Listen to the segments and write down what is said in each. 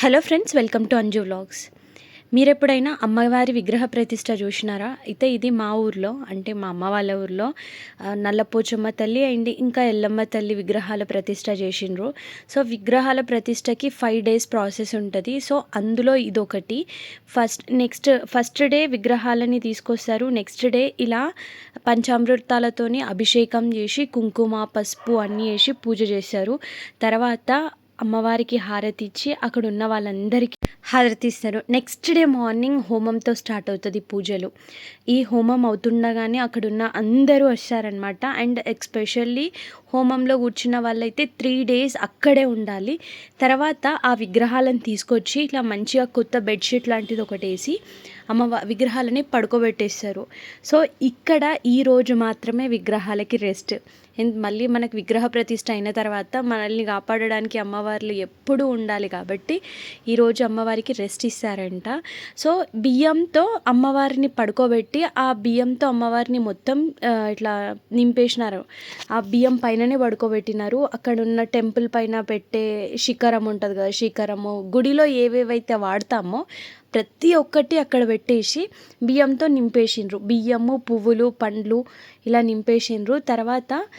Hello friends welcome to Anju vlogs. మీరు ఎప్పుడైనా అమ్మవారి విగ్రహ ప్రతిష్ట చూసినారా? అయితే ఇది మా ఊర్లో అంటే మా అమ్మ వాళ్ళ ఊర్లో నల్లపోచమ్మ తల్లి అండ్ ఇంకా ఎల్లమ్మ తల్లి విగ్రహాల ప్రతిష్ట చేసిండ్రు. సో విగ్రహాల ప్రతిష్టకి ఫైవ్ డేస్ ప్రాసెస్ ఉంటుంది. సో అందులో ఇదొకటి. ఫస్ట్ నెక్స్ట్ ఫస్ట్ డే విగ్రహాలని తీసుకొస్తారు. నెక్స్ట్ డే ఇలా పంచామృతాలతోని అభిషేకం చేసి కుంకుమ పసుపు అన్నీ వేసి పూజ చేశారు తర్వాత అమ్మవారికి హారతి ఇచ్చి అక్కడ ఉన్న వాళ్ళందరికీ హారతి ఇస్తారు నెక్స్ట్ డే మార్నింగ్ హోమంతో స్టార్ట్ అవుతుంది పూజలు. ఈ హోమం అవుతుండగానే అక్కడున్న అందరూ వస్తారనమాట అండ్ ఎక్స్పెషల్లీ హోమంలో కూర్చున్న వాళ్ళైతే త్రీ డేస్ అక్కడే ఉండాలి. తర్వాత ఆ విగ్రహాలను తీసుకొచ్చి ఇట్లా మంచిగా కొత్త బెడ్షీట్ లాంటిది ఒకటి వేసి అమ్మ విగ్రహాలని పడుకోబెట్టేస్తారు. సో ఇక్కడ ఈ రోజు మాత్రమే విగ్రహాలకి రెస్ట్ మళ్ళీ మనకు విగ్రహ ప్రతిష్ట అయిన తర్వాత మనల్ని కాపాడడానికి అమ్మవార్లు ఎప్పుడూ ఉండాలి కాబట్టి ఈరోజు అమ్మవారికి రెస్ట్ ఇస్తారంట. సో బియ్యంతో అమ్మవారిని పడుకోబెట్టి ఆ బియ్యంతో అమ్మవారిని మొత్తం ఇట్లా నింపేసినారు. ఆ బియ్యం పైననే పడుకోబెట్టినారు. అక్కడ ఉన్న టెంపుల్ పైన పెట్టే శిఖరం ఉంటుంది కదా శిఖరము. గుడిలో ఏవేవైతే వాడతామో ప్రతి ఒక్కటి అక్కడ పెట్టేసి బియ్యంతో నింపేసిండ్రు. బియ్యము పువ్వులు పండ్లు ఇలా నింపేసిండ్రు. తర్వాత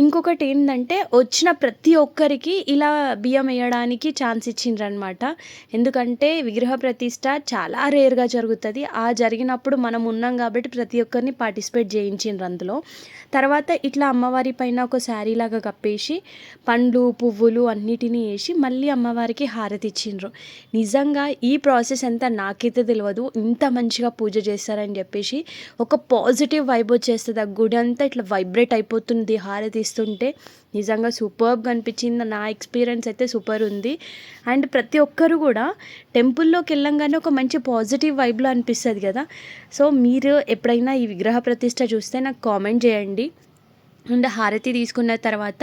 ఇంకొకటి ఏంటంటే వచ్చిన ప్రతి ఒక్కరికి ఇలా బియ్యం వేయడానికి ఛాన్స్ ఇచ్చిండ్రు అనమాట ఎందుకంటే విగ్రహ ప్రతిష్ట చాలా రేర్గా జరుగుతుంది. ఆ జరిగినప్పుడు మనం ఉన్నాం కాబట్టి ప్రతి ఒక్కరిని పార్టిసిపేట్ చేయించిండ్రు అందులో. తర్వాత ఇట్లా అమ్మవారి పైన ఒక శారీ లాగా కప్పేసి పండ్లు పువ్వులు అన్నిటినీ వేసి మళ్ళీ అమ్మవారికి హారతి ఇచ్చిండ్రు. నిజంగా ఈ ప్రాసెస్ అంతా నాకైతే తెలియదు ఇంత మంచిగా పూజ చేస్తారని చెప్పేసి ఒక పాజిటివ్ వైబ్ వచ్చేస్తుంది. ఆ గుడి అంతా ఇట్లా వైబ్రేట్ అయిపోతుంది. హారతి ఆరతిస్తుంటే నిజంగా సూపర్బ్గా అనిపించింది. నా ఎక్స్పీరియన్స్ అయితే సూపర్ ఉంది. అండ్ ప్రతి ఒక్కరు కూడా టెంపుల్లోకి వెళ్ళంగానే ఒక మంచి పాజిటివ్ వైబ్లో అనిపిస్తుంది కదా. సో మీరు ఎప్పుడైనా ఈ విగ్రహ ప్రతిష్ట చూస్తే నాకు కామెంట్ చేయండి. అండ్ హారతి తీసుకున్న తర్వాత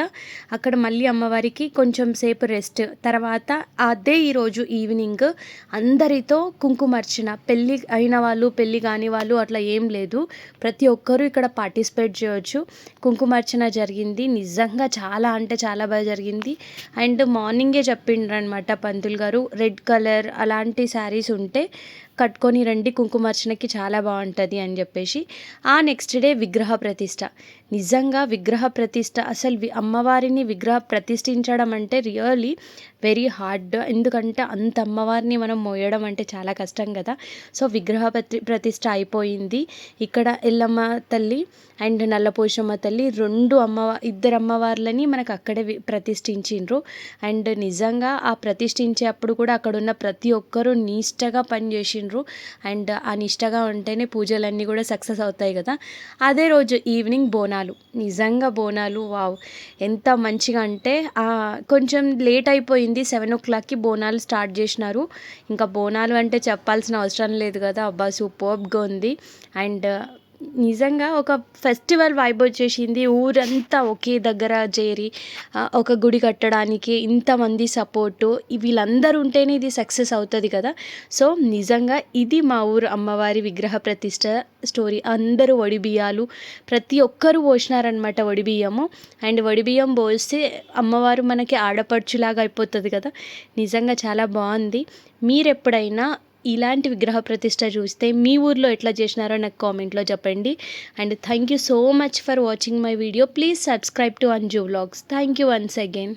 అక్కడ మళ్ళీ అమ్మవారికి కొంచెం సేపు రెస్ట్. తర్వాత అదే ఈరోజు ఈవినింగ్ అందరితో కుంకుమర్చన. పెళ్ళి అయిన వాళ్ళు పెళ్ళి కాని వాళ్ళు అట్లా ఏం లేదు. ప్రతి ఒక్కరూ ఇక్కడ పార్టిసిపేట్ చేయొచ్చు. కుంకుమార్చన జరిగింది. నిజంగా చాలా అంటే చాలా బాగా జరిగింది. అండ్ మార్నింగే చెప్పిండ్రు అనమాట పంతులు గారు. రెడ్ కలర్ అలాంటి శారీస్ ఉంటే కట్టుకొని రండి కుంకుమార్చనకి చాలా బాగుంటుంది అని చెప్పేసి ఆ నెక్స్ట్ డే విగ్రహ ప్రతిష్ట. నిజంగా విగ్రహ ప్రతిష్ట అసలు అమ్మవారిని విగ్రహ ప్రతిష్ఠించడం అంటే రియలీ వెరీ హార్డ్. ఎందుకంటే అంత అమ్మవారిని మనం మోయడం అంటే చాలా కష్టం కదా. సో విగ్రహ ప్రతి ప్రతిష్ట అయిపోయింది. ఇక్కడ ఎల్లమ్మ తల్లి అండ్ నల్లపోషమ్మ తల్లి రెండు అమ్మ ఇద్దరు అమ్మవార్లని మనకు అక్కడే వి- ప్రతిష్ఠించిండ్రు. అండ్ నిజంగా ఆ ప్రతిష్ఠించే అప్పుడు కూడా అక్కడ ఉన్న ప్రతి ఒక్కరూ నిష్టగా పనిచేసిండ్రు అండ్ ఆ నిష్టగా ఉంటేనే పూజలన్నీ కూడా సక్సెస్ అవుతాయి కదా. అదే రోజు ఈవినింగ్ బోనాలు. నిజంగా బోనాలు వావ్! ఎంత మంచిగా అంటే కొంచెం లేట్ అయిపోయింది సెవెన్ ఓ క్లాక్కి బోనాలు స్టార్ట్ చేసినారు. ఇంకా బోనాలు అంటే చెప్పాల్సిన అవసరం లేదు కదా. అబ్బా సూపర్గా ఉంది. అండ్ నిజంగా ఒక ఫెస్టివల్ వైబ్ వచ్చేసింది. ఊరంతా ఒకే దగ్గర చేరి ఒక గుడి కట్టడానికి ఇంతమంది సపోర్టు వీళ్ళందరూ ఉంటేనే ఇది సక్సెస్ అవుతుంది కదా. సో నిజంగా ఇది మా ఊరు అమ్మవారి విగ్రహ ప్రతిష్ట స్టోరీ అందరూ వడి బియ్యాలు ప్రతి ఒక్కరూ పోసినారనమాట వడి బియ్యము. అండ్ వడి బియ్యం పోస్తే అమ్మవారు మనకి ఆడపడుచులాగా అయిపోతుంది కదా. నిజంగా చాలా బాగుంది. మీరు ఎప్పుడైనా ఇలాంటి విగ్రహ ప్రతిష్ట చూస్తే మీ ఊర్లో ఎట్లా చేసినారో నాకు కామెంట్లో చెప్పండి. And thank you so much for watching my video please subscribe to Anju vlogs thank you once again